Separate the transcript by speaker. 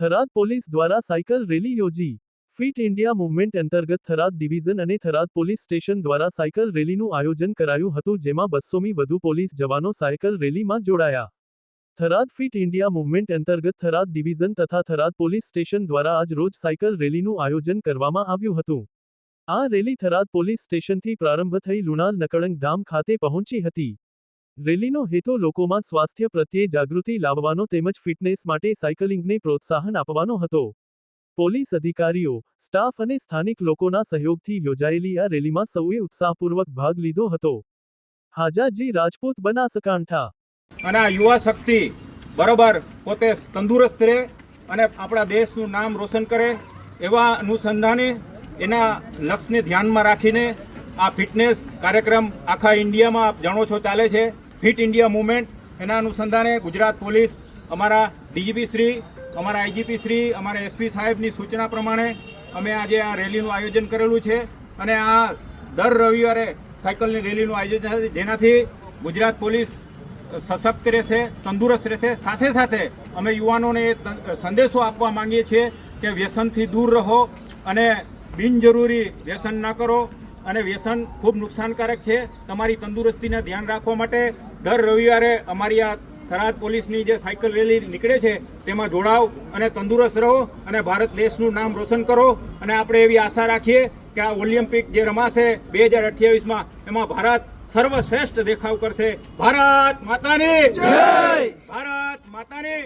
Speaker 1: Tharad police દ્વારા cycle rally યોજી. Fit India movement અંતર્ગત થરાદ ડિવિઝન અને થરાદ પોલીસ સ્ટેશન દ્વારા સાયકલ રેલીનું આયોજન કરાયું હતું, જેમાં બસોમી વધુ પોલીસ જવાનો સાયકલ રેલીમાં જોડાયા. થરાદ ફિટ ઇન્ડિયા મૂવમેન્ટ અંતર્ગત થરાદ ડિવિઝન તથા થરાદ પોલીસ સ્ટેશન દ્વારા આજ રોજ સાયકલ રેલીનું આયોજન કરવામાં આવ્યું હતું. આ રેલી થરાદ પોલીસ સ્ટેશનથી પ્રારંભ થઈ લુણાલ નકળંગ ધામ ખાતે પહોંચી હતી. રેલીનો હેતુ લોકોમાં સ્વાસ્થ્ય પ્રત્યે જાગૃતિ લાવવાનો તેમજ ફિટનેસ માટે સાયકલિંગને પ્રોત્સાહન આપવાનો હતો. પોલીસ અધિકારીઓ, સ્ટાફ અને સ્થાનિક લોકોના સહયોગથી યોજાયેલી આ રેલીમાં સૌએ ઉત્સાહપૂર્વક ભાગ લીધો હતો. હાજાજી રાજપૂત બનાસકાંઠા.
Speaker 2: અને આ યુવા શક્તિ બરોબર પોતે તંદુરસ્ત રહે અને આપણા દેશનું નામ રોશન કરે એવા અનુસંધાને એના લક્ષ્યને ધ્યાનમાં રાખીને આ ફિટનેસ કાર્યક્રમ આખા ઇન્ડિયામાં આપ જાણો છો ચાલે છે. Fit India movement. એના અનુસંધાને ગુજરાત પોલીસ, અમારા ડીજીપી શ્રી, અમારા આઈજીપી શ્રી, અમારા એસપી સાહેબની સૂચના પ્રમાણે અમે આજે આ રેલીનું આયોજન કરેલું છે. અને આ દર રવિવારે સાયકલની રેલીનું આયોજન થાય જેનાથી ગુજરાત પોલીસ સશક્ત રહેશે, તંદુરસ્ત રહેશે. સાથે સાથે અમે યુવાનોને એ સંદેશો આપવા માંગીએ છીએ કે વ્યસનથી દૂર રહો અને બિનજરૂરી વ્યસન ન કરો. અને વ્યસન ખૂબ નુકસાનકારક છે. તમારી તંદુરસ્તીને ધ્યાન રાખવા માટે દર રવિવારે અમારી આ થરાદ પોલીસની જે સાયકલ રેલી નીકળે છે તેમાં જોડાવ અને તંદુરસ્ત રહો અને ભારત દેશનું નામ રોશન કરો. અને આપણે એવી આશા રાખીએ કે આ ઓલિમ્પિક જે રમાશે બે હજાર અઠ્યાવીસમાં એમાં ભારત સર્વશ્રેષ્ઠ દેખાવ કરશે. ભારત માતાની! ભારત માતાની!